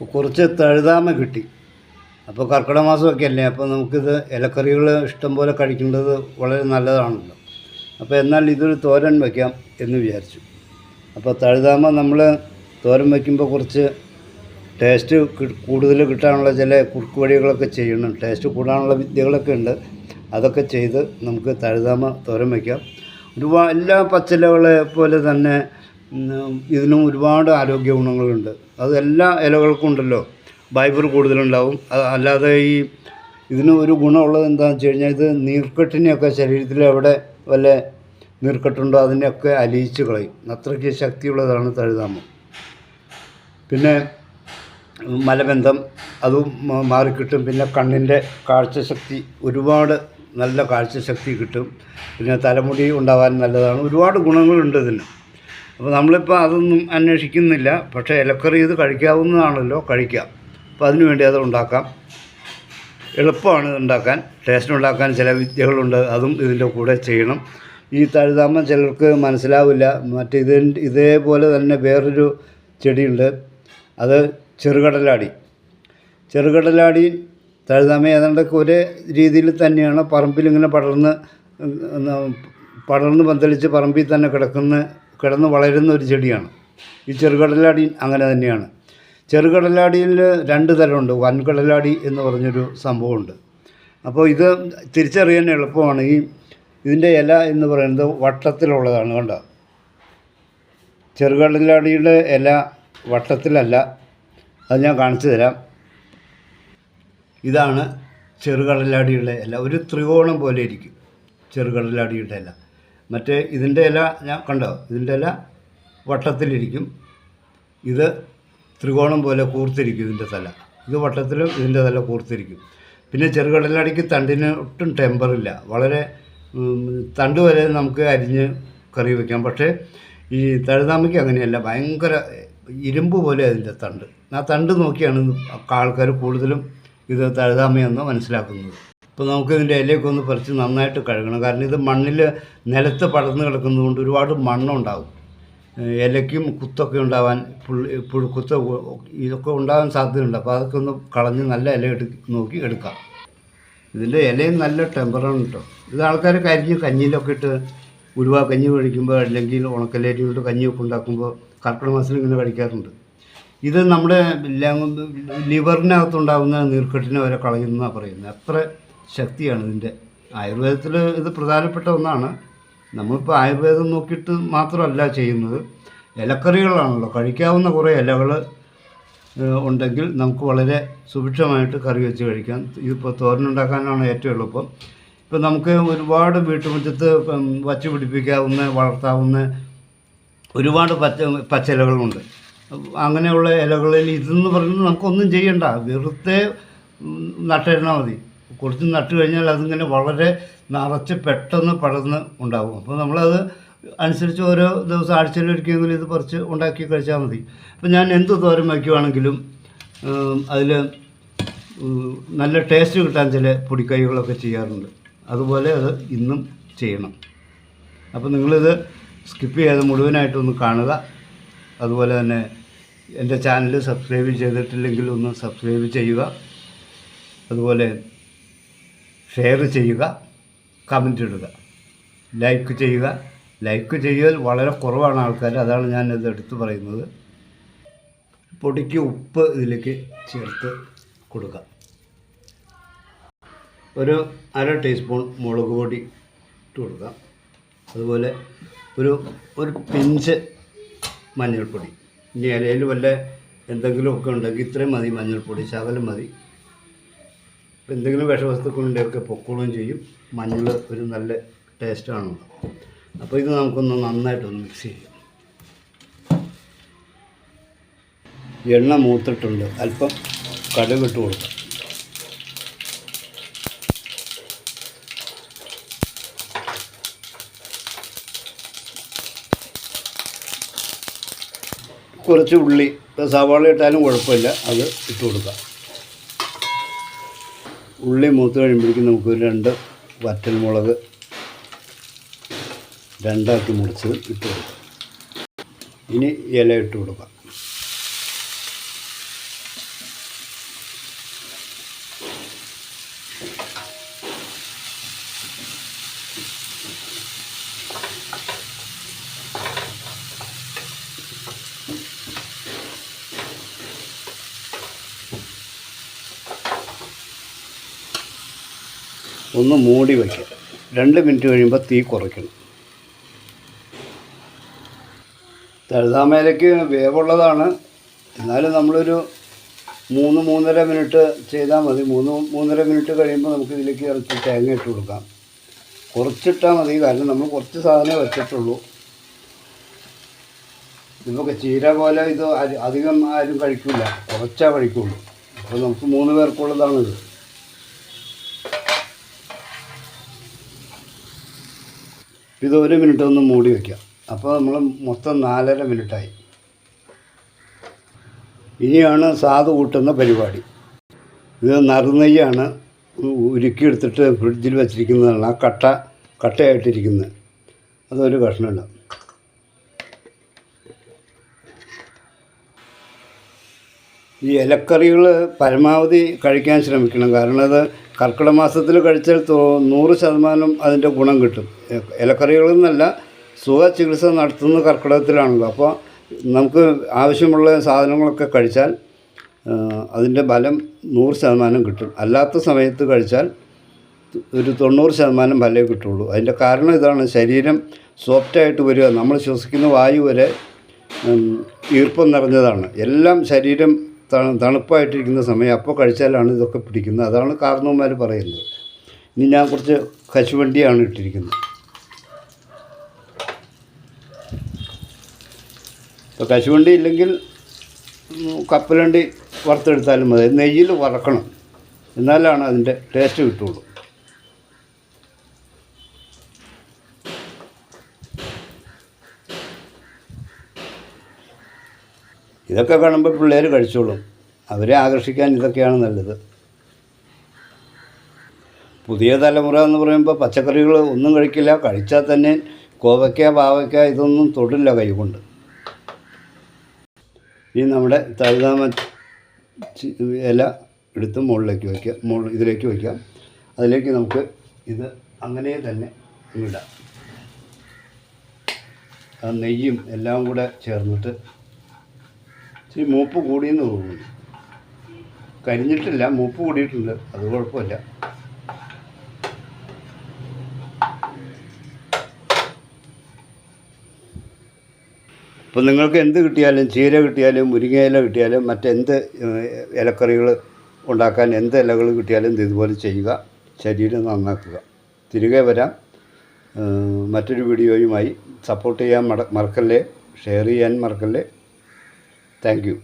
അപ്പോൾ കുറച്ച് തഴുതാമ കിട്ടി. അപ്പോൾ കർക്കിടക മാസമൊക്കെ അല്ലേ? അപ്പോൾ നമുക്കിത് ഇലക്കറികൾ ഇഷ്ടം പോലെ കഴിക്കേണ്ടത് വളരെ നല്ലതാണല്ലോ. അപ്പോൾ എന്നാൽ ഇതൊരു തോരൻ വയ്ക്കാം എന്ന് വിചാരിച്ചു. അപ്പോൾ തഴുതാമ നമ്മൾ തോരൻ വയ്ക്കുമ്പോൾ കുറച്ച് ടേസ്റ്റ് കൂടുതൽ കിട്ടാനുള്ള ചില കുറുക്ക് വഴികളൊക്കെ ചെയ്യണം ടേസ്റ്റ് കൂടാനുള്ള വിദ്യകളൊക്കെ ഉണ്ട്. അതൊക്കെ ചെയ്ത് നമുക്ക് തഴുതാമ തോരൻ വയ്ക്കാം ഒരുപാട് എല്ലാ പച്ചിലകളെ പോലെ തന്നെ ഇതിനും ഒരുപാട് ആരോഗ്യ ഗുണങ്ങളുണ്ട്. അത് എല്ലാ ഇലകൾക്കും ഉണ്ടല്ലോ. ഫൈബർ കൂടുതലുണ്ടാവും. അല്ലാതെ ഈ ഇതിന് ഒരു ഗുണമുള്ളത് എന്താണെന്ന് വെച്ച് കഴിഞ്ഞാൽ ഇത് നീർക്കെട്ടിനെയൊക്കെ ശരീരത്തിൽ എവിടെ വല്ല നീർക്കെട്ടുണ്ടോ അതിനെയൊക്കെ അലിയിച്ച് കളയും. അത്രയ്ക്ക് ശക്തിയുള്ളതാണ് തഴുതാമ. പിന്നെ മലബന്ധം അതും മാറിക്കിട്ടും. പിന്നെ കണ്ണിന്റെ കാഴ്ചശക്തി ഒരുപാട് നല്ല കാഴ്ചശക്തി കിട്ടും. പിന്നെ തലമുടി ഉണ്ടാവാൻ നല്ലതാണ്. ഒരുപാട് ഗുണങ്ങളുണ്ട് ഇതിന്. അപ്പോൾ നമ്മളിപ്പോൾ അതൊന്നും അന്വേഷിക്കുന്നില്ല. പക്ഷേ ഇലക്കറി ഇത് കഴിക്കാവുന്നതാണല്ലോ കഴിക്കാം. അപ്പോൾ അതിനു വേണ്ടി അത് ഉണ്ടാക്കാം. എളുപ്പമാണ് ഉണ്ടാക്കാൻ. ടേസ്റ്റ് ഉണ്ടാക്കാൻ ചില വിദ്യകളുണ്ട്. അതും ഇതിന്റെ കൂടെ ചെയ്യണം. ഈ തഴുതാമ ചിലർക്ക് മനസ്സിലാവില്ല. മറ്റേ ഇത് ഇതേപോലെ തന്നെ വേറൊരു ചെടിയുണ്ട്. അത് ചെറുകടലാടി. ചെറുകടലാടി തഴുതാമ ഏതാണ്ട് ഒരേ രീതിയിൽ തന്നെയാണ്. പറമ്പിൽ ഇങ്ങനെ പടർന്ന് പടർന്ന് പന്തലിച്ച് പറമ്പിൽ തന്നെ കിടക്കുന്ന കിടന്ന് വളരുന്ന ഒരു ചെടിയാണ്. ഈ ചെറുകടലാടി അങ്ങനെ തന്നെയാണ്. ചെറുകടലാടിയിൽ രണ്ട് തരമുണ്ട്. വൻകടലാടി എന്ന് പറഞ്ഞൊരു സംഭവമുണ്ട്. അപ്പോൾ ഇത് തിരിച്ചറിയാൻ എളുപ്പമാണ്. ഈ ഇതിന്റെ ഇല എന്ന് പറയുന്നത് വട്ടത്തിലുള്ളതാണ് കണ്ട? ചെറുകടലാടിയുടെ ഇല വട്ടത്തിലല്ല. അത് ഞാൻ കാണിച്ചു തരാം. ഇതാണ് ചെറുകടലാടിയുടെ ഇല. ഒരു ത്രികോണം പോലെ ഇരിക്കും ചെറുകടലാടിയുടെ ഇല. മറ്റേ ഇതിന്റെ ഇല ഞാൻ കണ്ടോ? ഇതിന്റെ ഇല വട്ടത്തിലിരിക്കും. ഇത് ത്രികോണം പോലെ കൂർത്തിരിക്കും ഇതിന്റെ തല. ഇത് വട്ടത്തിലും ഇതിന്റെ തല കൂർത്തിരിക്കും. പിന്നെ ചെറുകടലടിക്ക് തണ്ടിന് ഒട്ടും ടെമ്പറില്ല വളരെ തണ്ട് വരെ നമുക്ക് അരിഞ്ഞ് കറി വയ്ക്കാം പക്ഷേ ഈ തഴുതാമയ്ക്ക് അങ്ങനെയല്ല. ഭയങ്കര ഇരുമ്പ് പോലെ അതിന്റെ തണ്ട്. ആ തണ്ട് നോക്കിയാണ് ആൾക്കാർ കൂടുതലും ഇത് തഴുതാമയെന്ന് മനസ്സിലാക്കുന്നത്. ഇപ്പോൾ നമുക്ക് ഇതിന്റെ ഇലയൊക്കെ ഒന്ന് പറിച്ച് നന്നായിട്ട് കഴുകണം. കാരണം ഇത് മണ്ണിൽ നിലത്ത് പടർന്ന് കിടക്കുന്നതുകൊണ്ട് ഒരുപാട് മണ്ണുണ്ടാവും. ഏഹ് ഇലയ്ക്കും കുത്തൊക്കെ ഉണ്ടാവാൻ പുള്ളി പുഴുക്കുത്ത് ഇതൊക്കെ ഉണ്ടാകാൻ സാധ്യതയുണ്ട്. അപ്പോൾ അതൊക്കെ ഒന്ന് കളഞ്ഞ് നല്ല ഇല എടു നോക്കി എടുക്കാം. ഇതിന്റെ ഇലയും നല്ല ടെമ്പറാണ് കേട്ടോ ഇത് ആൾക്കാർ കരിഞ്ഞ് കഞ്ഞിയിലൊക്കെ ഇട്ട് ഉരുവ കഞ്ഞി കഴിക്കുമ്പോൾ അല്ലെങ്കിൽ ഉണക്കലേരി കൊണ്ട് കഞ്ഞിയൊക്കെ ഉണ്ടാക്കുമ്പോൾ കർക്കിടക മാസത്തിൽ ഇങ്ങനെ കഴിക്കാറുണ്ട്. ഇത് നമ്മുടെ ലിവറിനകത്തുണ്ടാകുന്ന നീർക്കെട്ടിനെ വരെ കളയുന്നതാണ് പറയുന്നത്. അത്ര ശക്തിയാണ് ഇതിന്റെ ആയുർവേദത്തിൽ ഇത് പ്രധാനപ്പെട്ട ഒന്നാണ്. നമ്മളിപ്പോൾ ആയുർവേദം നോക്കിയിട്ട് മാത്രമല്ല ചെയ്യുന്നത്. ഇലക്കറികളാണല്ലോ. കഴിക്കാവുന്ന കുറേ ഇലകൾ ഉണ്ടെങ്കിൽ നമുക്ക് വളരെ സുഭിക്ഷമായിട്ട് കറി വെച്ച് കഴിക്കാം. ഇതിപ്പോൾ തോരനുണ്ടാക്കാനാണ് ഏറ്റവും എളുപ്പം. ഇപ്പം നമുക്ക് ഒരുപാട് വീട്ടുമുറ്റത്ത് വച്ചു പിടിപ്പിക്കാവുന്ന വളർത്താവുന്ന ഒരുപാട് പച്ച പച്ചിലകളുണ്ട്. അങ്ങനെയുള്ള ഇലകളിൽ ഇതെന്ന് പറയുന്നത് നമുക്കൊന്നും ചെയ്യണ്ട. വെറുതെ നട്ടിരുന്നാൽ മതി. കുറച്ച് നട്ടു കഴിഞ്ഞാൽ അതിങ്ങനെ വളരെ നിറച്ച് പെട്ടെന്ന് പടർന്ന് ഉണ്ടാകും അപ്പോൾ നമ്മളത് അനുസരിച്ച് ഓരോ ദിവസം ആഴ്ചയിൽ ഒരിക്കലെങ്കിലും ഇത് പറിച്ച് ഉണ്ടാക്കി കഴിച്ചാൽ മതി. അപ്പോൾ ഞാൻ എന്ത് തോരൻ വയ്ക്കുവാണെങ്കിലും അതിൽ നല്ല ടേസ്റ്റ് കിട്ടാൻ ചില പൊടിക്കൈകളൊക്കെ ചെയ്യാറുണ്ട്. അതുപോലെ അത് ഇന്നും ചെയ്യണം. അപ്പോൾ നിങ്ങളിത് സ്കിപ്പ് ചെയ്യാതെ മുഴുവനായിട്ടൊന്ന് കാണുക. അതുപോലെ തന്നെ എന്റെ ചാനൽ സബ്സ്ക്രൈബ് ചെയ്തിട്ടില്ലെങ്കിൽ ഒന്ന് സബ്സ്ക്രൈബ് ചെയ്യുക. അതുപോലെ ഷെയർ ചെയ്യുക കമന്റ് ഇടുക. ലൈക്ക് ചെയ്യുക. ലൈക്ക് ചെയ്യൽ വളരെ കുറവാണ് ആൾക്കാർ. അതാണ് ഞാൻ ഇത് എടുത്തു പറയുന്നത്. പൊടിക്ക് ഉപ്പ് ഇതിലേക്ക് ചേർത്ത് കൊടുക്കുക. ഒരു അര ടീസ്പൂൺ മുളക് പൊടി ഇട്ട് കൊടുക്കാം അതുപോലെ ഒരു ഒരു പിഞ്ച് മഞ്ഞൾപ്പൊടി. ഇനി ഇലയിൽ വല്ല എന്തെങ്കിലുമൊക്കെ ഉണ്ടെങ്കിൽ ഇത്രയും മതി. മഞ്ഞൾപ്പൊടി ശകലം മതി. ഇപ്പം എന്തെങ്കിലും വിഷവസ്തുക്കളുണ്ടെയൊക്കെ പൊക്കോളും ചെയ്യും. മഞ്ഞൾ ഒരു നല്ല ടേസ്റ്റാണ് അപ്പോൾ ഇത് നമുക്കൊന്ന് നന്നായിട്ടൊന്ന് മിക്സ് ചെയ്യാം. എണ്ണ മൂത്തിട്ടുണ്ട്. അല്പം കടുക് ഇട്ട് കൊടുക്കാം. കുറച്ച് ഉള്ളി സവാള ഇട്ടാലും കുഴപ്പമില്ല. അത് ഇട്ട് കൊടുക്കാം. ഉള്ളി മൂത്ത് കഴിയുമ്പോഴേക്കും നമുക്ക് രണ്ട് വറ്റൽമുളക് രണ്ടാക്കി മുറിച്ച് ഇട്ട് കൊടുക്കാം. ഇനി ഇല ഇട്ട് കൊടുക്കാം. ഒന്ന് മൂടി വയ്ക്കുക രണ്ട് മിനിറ്റ് കഴിയുമ്പോൾ തീ കുറയ്ക്കണം. തഴുതാമേലയ്ക്ക് വേവുള്ളതാണ്. എന്നാലും നമ്മളൊരു മൂന്ന് മൂന്നര മിനിറ്റ് ചെയ്താൽ മതി. മൂന്ന് മൂന്നര മിനിറ്റ് കഴിയുമ്പോൾ നമുക്ക് ഇതിലേക്ക് ഇറച്ചി തേങ്ങ ഇട്ട് കൊടുക്കാം. കുറച്ചിട്ടാൽ മതി. കാരണം നമ്മൾ കുറച്ച് സാധനമേ വെച്ചിട്ടുള്ളൂ. ഇതിപ്പോൾ ചീര പോലെ ഇത് അധികം ആരും കഴിക്കില്ല കുറച്ചാ കഴിക്കുള്ളൂ. അപ്പോൾ നമുക്ക് മൂന്ന് പേർക്കുള്ളതാണിത്. ഇത് ഒരു മിനിറ്റ് ഒന്ന് മൂടി വയ്ക്കാം അപ്പോൾ നമ്മൾ മൊത്തം നാലര മിനിറ്റായി ഇനിയാണ് സാധ് കൂട്ടുന്ന പരിപാടി. ഇത് നറുനെയ്യാണ് ഉരുക്കിയെടുത്തിട്ട് ഫ്രിഡ്ജിൽ വെച്ചിരിക്കുന്നതാണ്. ആ കട്ട കട്ടയായിട്ടിരിക്കുന്നത് അതൊരു കഷ്ണമുണ്ട് ഈ ഇലക്കറികൾ പരമാവധി കഴിക്കാൻ ശ്രമിക്കണം. കാരണം അത് കർക്കിടക മാസത്തിൽ കഴിച്ചാൽ നൂറ് ശതമാനം അതിന്റെ ഗുണം കിട്ടും. ഇലക്കറികളിൽ നിന്നല്ല സുഖ ചികിത്സ നടത്തുന്ന കർക്കിടകത്തിലാണല്ലോ. അപ്പോൾ നമുക്ക് ആവശ്യമുള്ള സാധനങ്ങളൊക്കെ കഴിച്ചാൽ അതിന്റെ ഫലം നൂറ് ശതമാനം കിട്ടും. അല്ലാത്ത സമയത്ത് കഴിച്ചാൽ ഒരു തൊണ്ണൂറ് ശതമാനം ഫലമേ കിട്ടുള്ളൂ. അതിന്റെ കാരണം ഇതാണ്. ശരീരം സോഫ്റ്റായിട്ട് വരിക. നമ്മൾ ശ്വസിക്കുന്ന വായു വരെ ഈർപ്പം നിറഞ്ഞതാണ്. എല്ലാം ശരീരം തണുപ്പായിട്ടിരിക്കുന്ന സമയം അപ്പോൾ കഴിച്ചാലാണ് ഇതൊക്കെ പിടിക്കുന്നത്. അതാണ് കാരണവന്മാർ പറയുന്നത്. ഇനി ഞാൻ കുറച്ച് കശുവണ്ടിയാണ് ഇട്ടിരിക്കുന്നത്. ഇപ്പോൾ കശുവണ്ടി ഇല്ലെങ്കിൽ കപ്പലണ്ടി വറുത്തെടുത്താലും മതി. നെയ്യിൽ വറക്കണം. എന്നാലാണ് അതിന്റെ ടേസ്റ്റ് കിട്ടുള്ളൂ. ഇതൊക്കെ കാണുമ്പോൾ പിള്ളേർ കഴിച്ചോളും. അവരെ ആകർഷിക്കാൻ ഇതൊക്കെയാണ് നല്ലത്. പുതിയ തലമുറ എന്ന് പറയുമ്പോൾ പച്ചക്കറികൾ ഒന്നും കഴിക്കില്ല. കഴിച്ചാൽ തന്നെ കോവയ്ക്ക പാവയ്ക്ക ഇതൊന്നും തൊടില്ല കൈകൊണ്ട്. ഇനി നമ്മുടെ തഴുതാമ ഇല എടുത്ത് മുകളിലേക്ക് വയ്ക്കുക മുകളിൽ ഇതിലേക്ക് വയ്ക്കാം. അതിലേക്ക് നമുക്ക് ഇത് അങ്ങനെ തന്നെ ഇടാം. ആ നെയ്യും എല്ലാം കൂടെ ചേർന്നിട്ട് ഇച്ചിരി മൂപ്പ് കൂടിയെന്ന് തോന്നുന്നു. കരിഞ്ഞിട്ടില്ല മൂപ്പ് കൂടിയിട്ടുണ്ട്. അത് കുഴപ്പമില്ല. ഇപ്പം നിങ്ങൾക്ക് എന്ത് കിട്ടിയാലും ചീര കിട്ടിയാലും മുരിങ്ങയില കിട്ടിയാലും മറ്റെന്ത് ഇലക്കറികൾ ഉണ്ടാക്കാൻ എന്ത് ഇലകൾ കിട്ടിയാലും ഇത് ഇതുപോലെ ചെയ്യുക. ശരീരം നന്നാക്കുക. തിരികെ വരാം. മറ്റൊരു വീഡിയോയുമായി സപ്പോർട്ട് ചെയ്യാൻ മറക്കല്ലേ? ഷെയർ ചെയ്യാൻ മറക്കല്ലേ? Thank you